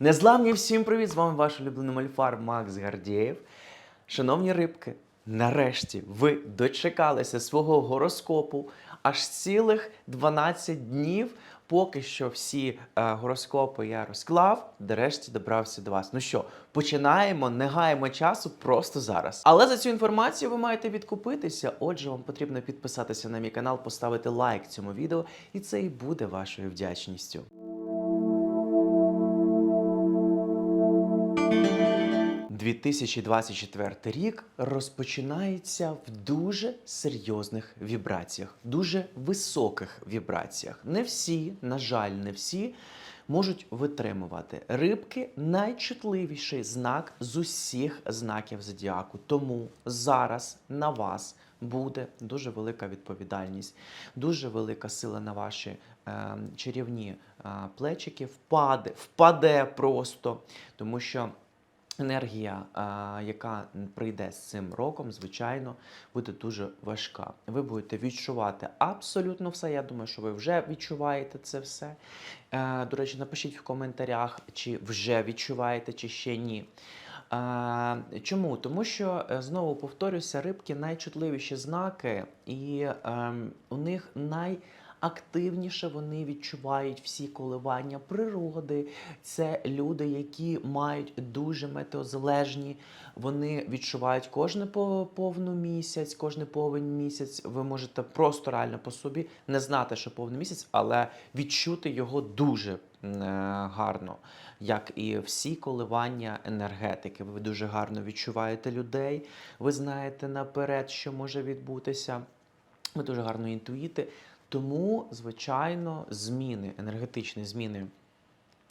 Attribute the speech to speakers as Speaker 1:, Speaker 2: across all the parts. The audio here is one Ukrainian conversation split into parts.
Speaker 1: Незламні всім привіт! З вами ваш улюблений мальфар Макс Гардієв. Шановні рибки, нарешті ви дочекалися свого гороскопу аж цілих 12 днів. Поки що всі е, гороскопи я розклав, нарешті добрався до вас. Ну що, починаємо, не гаємо часу просто зараз. Але за цю інформацію ви маєте відкупитися. Отже, вам потрібно підписатися на мій канал, поставити лайк цьому відео, і це і буде вашою вдячністю. 2024 рік розпочинається в дуже серйозних вібраціях, дуже високих вібраціях. Не всі, на жаль, не всі можуть витримувати. Рибки найчутливіший знак з усіх знаків зодіаку. Тому зараз на вас буде дуже велика відповідальність, дуже велика сила на ваші е, чарівні е, плечики. Впаде, впаде просто, тому що. Енергія, яка прийде з цим роком, звичайно, буде дуже важка. Ви будете відчувати абсолютно все. Я думаю, що ви вже відчуваєте це все. Е, До речі, напишіть в коментарях, чи вже відчуваєте, чи ще ні. Чому? Тому що е, знову повторюся, рибки найчутливіші знаки, і ем, у них най. Активніше вони відчувають всі коливання природи. Це люди, які мають дуже метеозалежні. Вони відчувають кожне по- повну місяць, кожне повен місяць. Ви можете просто реально по собі не знати, що повний місяць, але відчути його дуже е, гарно, як і всі коливання енергетики. Ви дуже гарно відчуваєте людей. Ви знаєте наперед, що може відбутися. Ви дуже гарно інтуїти. Тому, звичайно, зміни, енергетичні зміни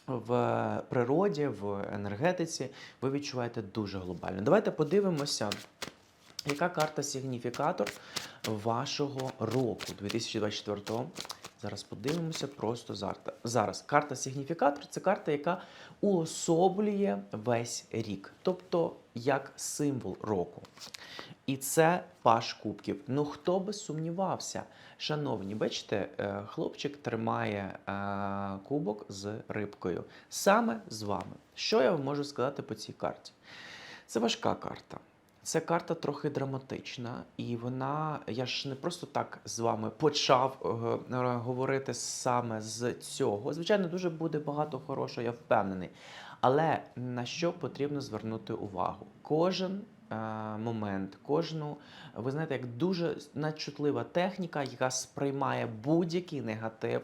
Speaker 1: в природі, в енергетиці ви відчуваєте дуже глобально. Давайте подивимося, яка карта сигніфікатор вашого року 2024 Зараз подивимося просто зараз. Карта сигніфікатор це карта, яка уособлює весь рік, тобто як символ року. І це паш кубків. Ну хто би сумнівався? Шановні, бачите, е, хлопчик тримає е, кубок з рибкою. Саме з вами. Що я вам можу сказати по цій карті? Це важка карта. Це карта трохи драматична, і вона. Я ж не просто так з вами почав е, говорити саме з цього. Звичайно, дуже буде багато хорошого, я впевнений. Але на що потрібно звернути увагу? Кожен момент, кожну, ви знаєте, як дуже надчутлива техніка, яка сприймає будь-який негатив,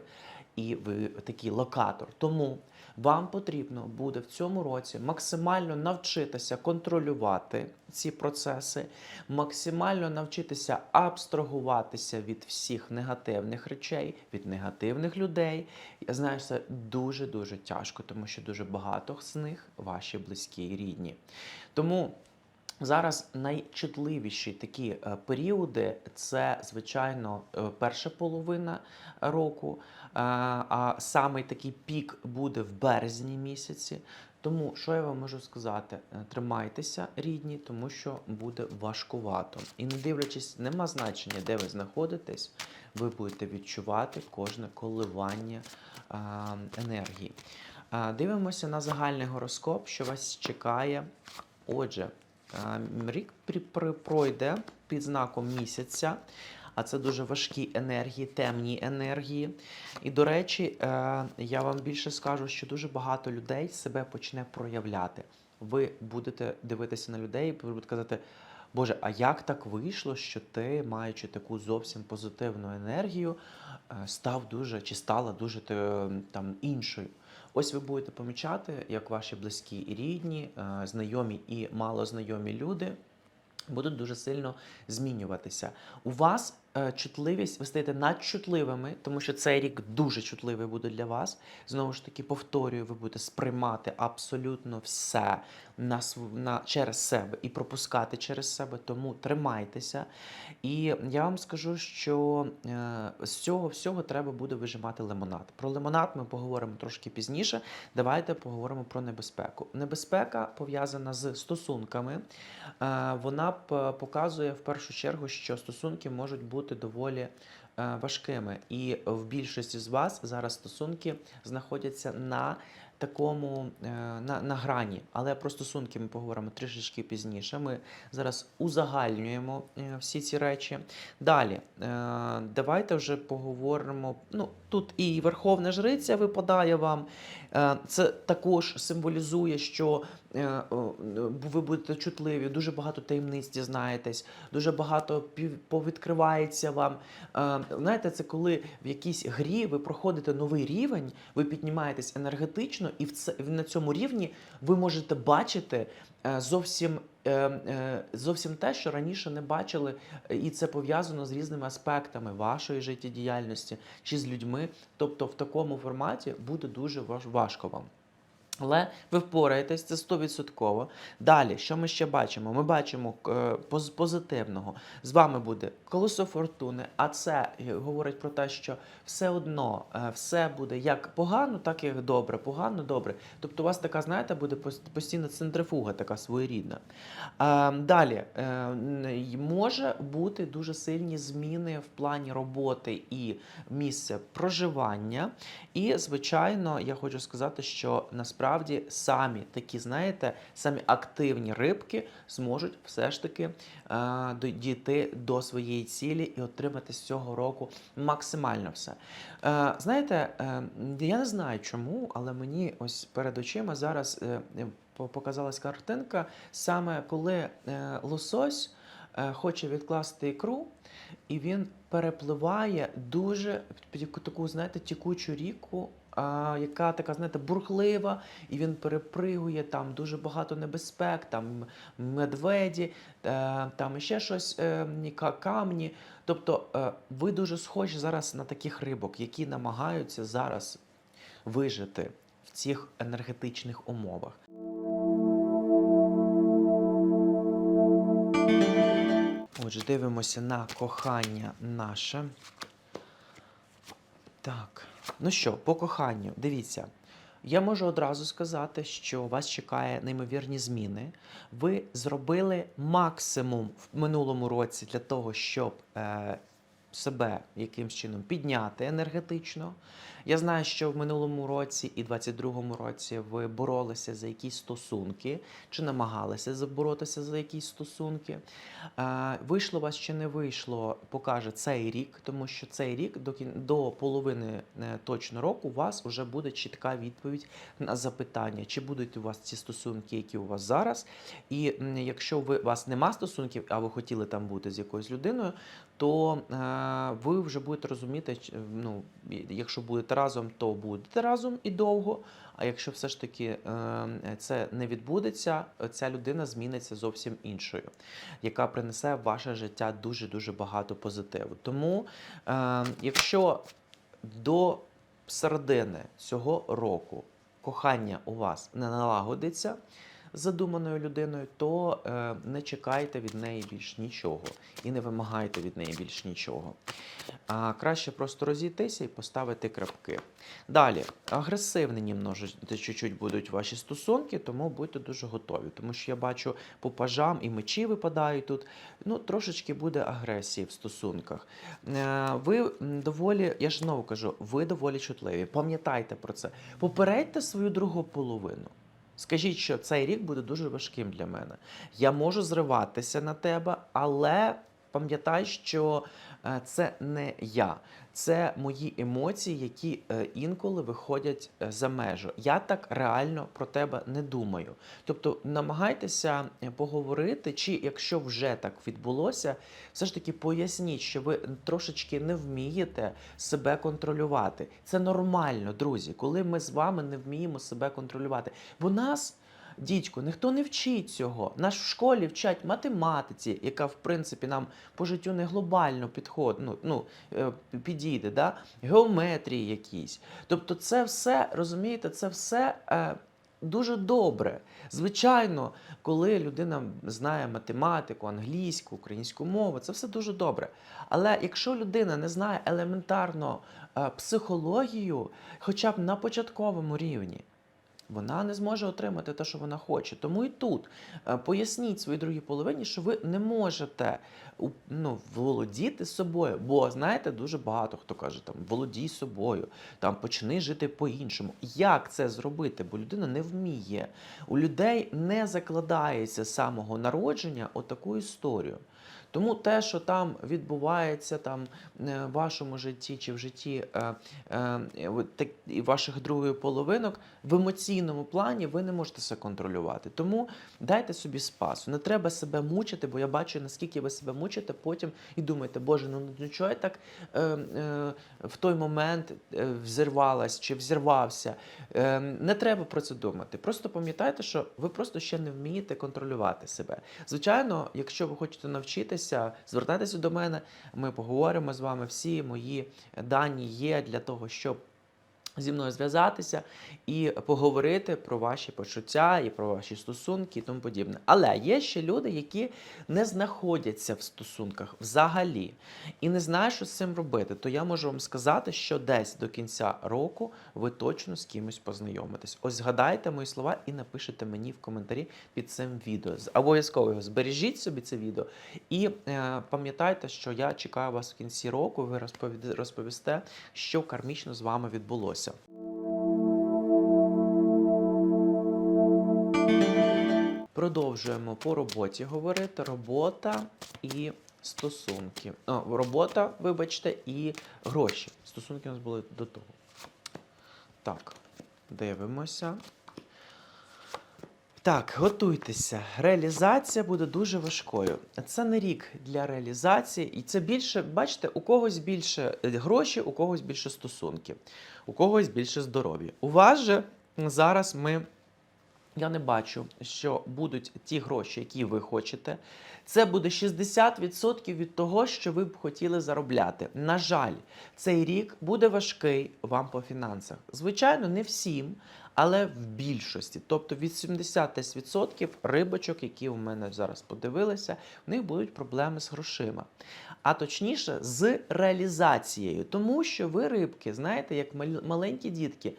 Speaker 1: і ви такий локатор. Тому вам потрібно буде в цьому році максимально навчитися контролювати ці процеси, максимально навчитися абстрагуватися від всіх негативних речей, від негативних людей. Я знаю, це дуже дуже тяжко, тому що дуже багато з них ваші близькі і рідні. Тому. Зараз найчутливіші такі е, періоди це, звичайно, е, перша половина року, е, а самий такий пік буде в березні місяці. Тому що я вам можу сказати? Тримайтеся, рідні, тому що буде важкувато. І не дивлячись, нема значення, де ви знаходитесь, ви будете відчувати кожне коливання енергії. Дивимося на загальний гороскоп, що вас чекає. Отже, рік при- при- пройде під знаком місяця, а це дуже важкі енергії, темні енергії. І, до речі, е, я вам більше скажу, що дуже багато людей себе почне проявляти. Ви будете дивитися на людей, і будете казати. Боже, а як так вийшло, що ти, маючи таку зовсім позитивну енергію, е, став дуже чи стала дуже е, там іншою? Ось ви будете помічати, як ваші близькі і рідні, е, знайомі і малознайомі люди будуть дуже сильно змінюватися. У вас чутливість, ви стаєте надчутливими, тому що цей рік дуже чутливий буде для вас. Знову ж таки, повторюю, ви будете сприймати абсолютно все на, на, через себе і пропускати через себе, тому тримайтеся. І я вам скажу, що е, з цього всього треба буде вижимати лимонад. Про лимонад ми поговоримо трошки пізніше. Давайте поговоримо про небезпеку. Небезпека пов'язана з стосунками. Е, Вона показує в першу чергу, що стосунки можуть бути доволі е, важкими. І в більшості з вас зараз стосунки знаходяться на такому е, на, на грані. Але про стосунки ми поговоримо трішечки пізніше. Ми зараз узагальнюємо е, всі ці речі. Далі, давайте вже поговоримо. Ну, тут і Верховна Жриця випадає вам. Е, Це також символізує, що е, ви будете чутливі, дуже багато таємниць дізнаєтесь, дуже багато повідкривається вам. Е, Знаєте, це коли в якійсь грі ви проходите новий рівень, ви піднімаєтесь енергетично, і на цьому рівні ви можете бачити е, зовсім, е, е, зовсім те, що раніше не бачили, е, і це пов'язано з різними аспектами вашої життєдіяльності чи з людьми. Тобто в такому форматі буде дуже важко вам. Але ви впораєтесь, це 100%. Далі, що ми ще бачимо? Ми бачимо е, поз- позитивного. З вами буде колесо фортуни, а це говорить про те, що все одно е, все буде як погано, так і добре. Погано, добре. Тобто у вас така, знаєте, буде постійна центрифуга, така своєрідна. Е, Далі може бути дуже сильні зміни в плані роботи і місця проживання. І, звичайно, я хочу сказати, що насправді самі такі, знаєте, самі активні рибки зможуть все ж таки е, дійти до своєї цілі і отримати з цього року максимально все. Е, знаєте, е, я не знаю чому, але мені ось перед очима зараз е, е, показалась картинка, саме коли е, лосось е, хоче відкласти ікру, і він перепливає дуже таку- таку, знаєте, тікучу ріку, яка така, знаєте, бурхлива, і він перепригує там дуже багато небезпек, там медведі, е, там ще щось, е, камні. Тобто е, ви дуже схожі зараз на таких рибок, які намагаються зараз вижити в цих енергетичних умовах. Отже, дивимося на кохання наше. Так, ну що, по коханню, дивіться. Я можу одразу сказати, що вас чекає неймовірні зміни. Ви зробили максимум в минулому році для того, щоб е, себе якимсь чином підняти енергетично. Я знаю, що в минулому році і 22-му році ви боролися за якісь стосунки, чи намагалися заборотися за якісь стосунки. Е, Вийшло у вас чи не вийшло, покаже цей рік, тому що цей рік до, до половини е, точно року у вас вже буде чітка відповідь на запитання, чи будуть у вас ці стосунки, які у вас зараз. І якщо ви, у вас нема стосунків, а ви хотіли там бути з якоюсь людиною, то е, ви вже будете розуміти, ну, якщо будете разом, то будете разом і довго. А якщо все ж таки е, це не відбудеться, ця людина зміниться зовсім іншою, яка принесе в ваше життя дуже дуже багато позитиву. Тому, е, якщо до середини цього року кохання у вас не налагодиться задуманою людиною, то е, не чекайте від неї більш нічого і не вимагайте від неї більш нічого. А краще просто розійтися і поставити крапки. Далі, агресивні чуть-чуть будуть ваші стосунки, тому будьте дуже готові. Тому що я бачу по пажам і мечі випадають тут. Ну, трошечки буде агресії в стосунках. Е, Ви доволі, я ж знову кажу, ви доволі чутливі. Пам'ятайте про це. Попередьте свою другу половину. Скажіть, що цей рік буде дуже важким для мене. Я можу зриватися на тебе, але пам'ятай, що е, це не я, це мої емоції, які е, інколи виходять е, за межу. Я так реально про тебе не думаю. Тобто намагайтеся поговорити, чи якщо вже так відбулося, все ж таки поясніть, що ви трошечки не вмієте себе контролювати. Це нормально, друзі, коли ми з вами не вміємо себе контролювати. Бо нас. Дідько, ніхто не вчить цього. Нас в школі вчать математиці, яка в принципі нам по життю не глобально підход, ну, ну, е, підійде, да? геометрії якісь. Тобто, це все, розумієте, це все е, дуже добре. Звичайно, коли людина знає математику, англійську, українську мову, це все дуже добре. Але якщо людина не знає елементарно е, психологію, хоча б на початковому рівні, вона не зможе отримати те, що вона хоче. Тому і тут е, поясніть своїй другій половині, що ви не можете ну, володіти собою. Бо знаєте, дуже багато хто каже, там володій собою, там почни жити по-іншому. Як це зробити? Бо людина не вміє. У людей не закладається з самого народження отаку історію. Тому те, що там відбувається там е, в вашому житті чи в житті е, е, ваших другої половинок, в емоційному плані ви не можете це контролювати. Тому дайте собі спасу. Не треба себе мучити, бо я бачу, наскільки ви себе мучите потім і думаєте, Боже, ну ну чого я так е, е, в той момент взірвалась чи взірвався. Е, не треба про це думати. Просто пам'ятайте, що ви просто ще не вмієте контролювати себе. Звичайно, якщо ви хочете навчитися, звертайтеся до мене. Ми поговоримо з вами. Всі мої дані є для того, щоб зі мною зв'язатися і поговорити про ваші почуття і про ваші стосунки і тому подібне. Але є ще люди, які не знаходяться в стосунках взагалі і не знають, що з цим робити. То я можу вам сказати, що десь до кінця року ви точно з кимось познайомитесь. Ось згадайте мої слова і напишите мені в коментарі під цим відео. Обов'язково його збережіть собі це відео. І е, пам'ятайте, що я чекаю вас в кінці року. Ви розповісте, що кармічно з вами відбулося. Продовжуємо по роботі говорити. Робота і стосунки. О, робота, вибачте, і гроші. Стосунки у нас були до того. Так, дивимося. Так, готуйтеся. Реалізація буде дуже важкою. Це не рік для реалізації, і це більше, бачите, у когось більше е, гроші, у когось більше стосунків, у когось більше здоров'я. У вас же зараз ми. Я не бачу, що будуть ті гроші, які ви хочете. Це буде 60% від того, що ви б хотіли заробляти. На жаль, цей рік буде важкий вам по фінансах. Звичайно, не всім, але в більшості. Тобто від 70% рибочок, які у мене зараз подивилися, в них будуть проблеми з грошима. А точніше, з реалізацією. Тому що ви рибки, знаєте, як мал- маленькі дітки.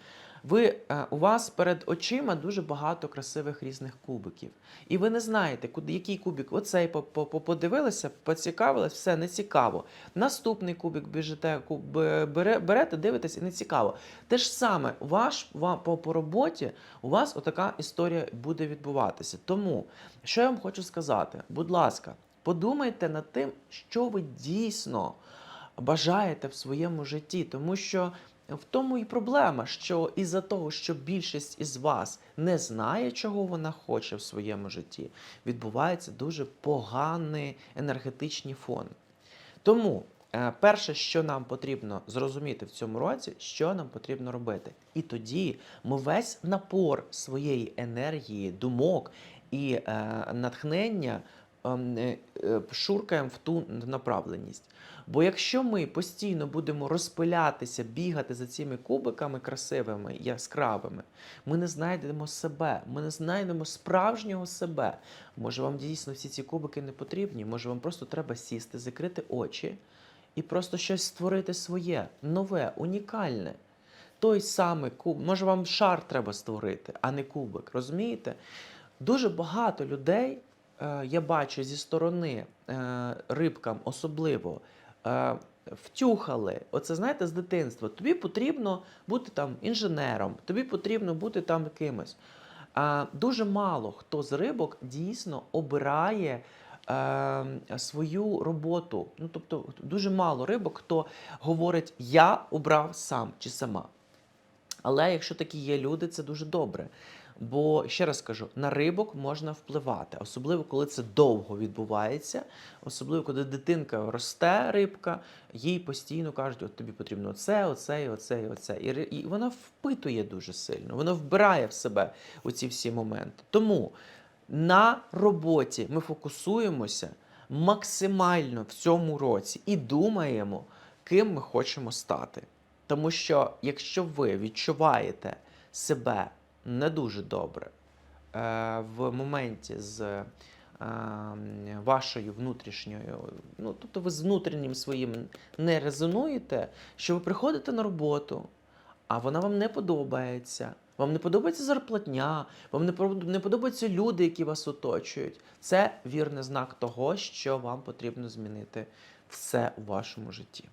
Speaker 1: Ви, е, у вас перед очима дуже багато красивих різних кубиків. І ви не знаєте, куди, який кубик. Оцей по- по- по- подивилися, поцікавились, все не цікаво. Наступний кубик біжите, берете, дивитесь і не цікаво. Те ж саме, ваш, ва- по, по роботі у вас отака історія буде відбуватися. Тому, що я вам хочу сказати, будь ласка, подумайте над тим, що ви дійсно бажаєте в своєму житті, тому що в тому і проблема, що із-за того, що більшість із вас не знає, чого вона хоче в своєму житті, відбувається дуже поганий енергетичний фон. Тому е, перше, що нам потрібно зрозуміти в цьому році, що нам потрібно робити. І тоді ми весь напор своєї енергії, думок і е, натхнення ем, е, е, шуркаємо в ту направленість. Бо якщо ми постійно будемо розпилятися, бігати за цими кубиками красивими, яскравими, ми не знайдемо себе, ми не знайдемо справжнього себе. Може, вам дійсно всі ці кубики не потрібні, може, вам просто треба сісти, закрити очі і просто щось створити своє, нове, унікальне. Той самий куб, може, вам шар треба створити, а не кубик. Розумієте? Дуже багато людей е, я бачу зі сторони е, рибкам особливо е, втюхали. Оце знаєте з дитинства. Тобі потрібно бути там інженером, тобі потрібно бути там кимось. А дуже мало хто з рибок дійсно обирає е, свою роботу. Ну, тобто, дуже мало рибок, хто говорить, я обрав сам чи сама. Але якщо такі є люди, це дуже добре. Бо ще раз кажу, на рибок можна впливати, особливо коли це довго відбувається, особливо коли дитинка росте, рибка, їй постійно кажуть, от тобі потрібно оце, оце, і оце, і оце. І, і вона впитує дуже сильно, вона вбирає в себе оці всі моменти. Тому на роботі ми фокусуємося максимально в цьому році і думаємо, ким ми хочемо стати. Тому що якщо ви відчуваєте себе не дуже добре е, в моменті з е, вашою внутрішньою, ну тобто ви з внутрішнім своїм не резонуєте, що ви приходите на роботу, а вона вам не подобається, Вам не подобається зарплатня, вам не подобаються люди, які вас оточують. Це вірний знак того, що вам потрібно змінити все у вашому житті.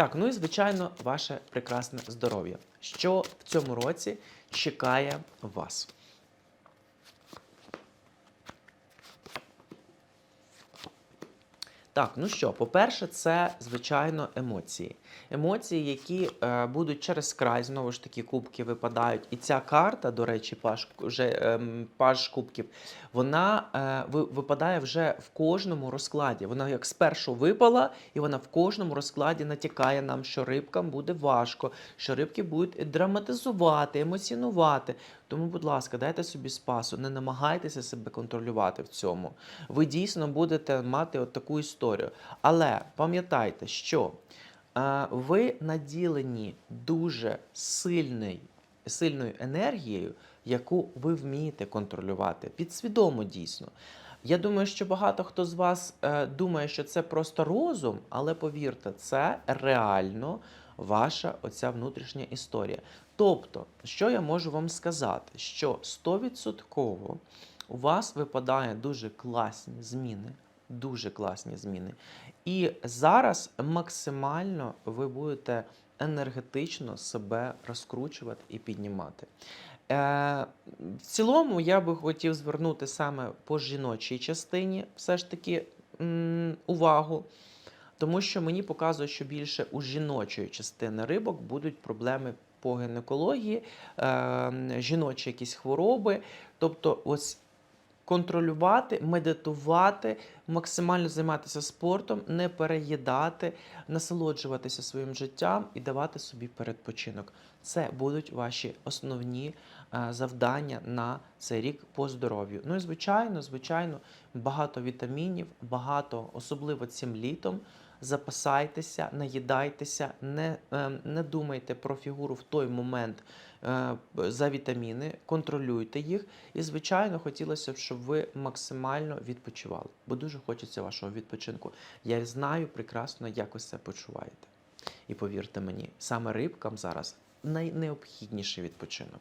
Speaker 1: Так, ну і звичайно, ваше прекрасне здоров'я. Що в цьому році чекає вас? Так, ну що, по-перше, це звичайно емоції. Емоції, які е, будуть через край, знову ж таки, кубки випадають. І ця карта, до речі, паш, вже, ем, паш кубків, вона е, випадає вже в кожному розкладі. Вона як спершу випала, і вона в кожному розкладі натякає нам, що рибкам буде важко, що рибки будуть драматизувати, емоціонувати. Тому, будь ласка, дайте собі спасу, не намагайтеся себе контролювати в цьому. Ви дійсно будете мати от таку історію. Але пам'ятайте, що е, ви наділені дуже сильний, сильною енергією, яку ви вмієте контролювати, підсвідомо дійсно. Я думаю, що багато хто з вас е, думає, що це просто розум, але повірте, це реально ваша оця внутрішня історія. Тобто, що я можу вам сказати? Що 100% у вас випадає дуже класні зміни, дуже класні зміни. І зараз максимально ви будете енергетично себе розкручувати і піднімати. Е, в цілому я би хотів звернути саме по жіночій частині все ж таки м, увагу. Тому що мені показує, що більше у жіночої частини рибок будуть проблеми по гінекології, е, жіночі якісь хвороби. Тобто, ось контролювати, медитувати, максимально займатися спортом, не переїдати, насолоджуватися своїм життям і давати собі передпочинок. Це будуть ваші основні е, завдання на цей рік по здоров'ю. Ну і звичайно, звичайно, багато вітамінів, багато, особливо цим літом. Запасайтеся, наїдайтеся, не, е, не думайте про фігуру в той момент за вітаміни, контролюйте їх. І, звичайно, хотілося б, щоб ви максимально відпочивали, бо дуже хочеться вашого відпочинку. Я знаю прекрасно, як ви себе почуваєте. І повірте мені, саме рибкам зараз найнеобхідніший відпочинок.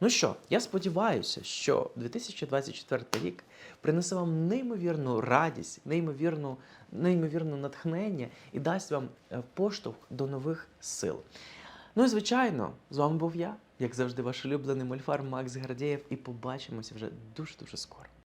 Speaker 1: Ну що, я сподіваюся, що 2024 рік принесе вам неймовірну радість, неймовірну, неймовірне натхнення і дасть вам е, поштовх до нових сил. Ну і звичайно, з вами був я, як завжди, ваш улюблений мульфар Макс Гардєєв, і побачимося вже дуже-дуже скоро.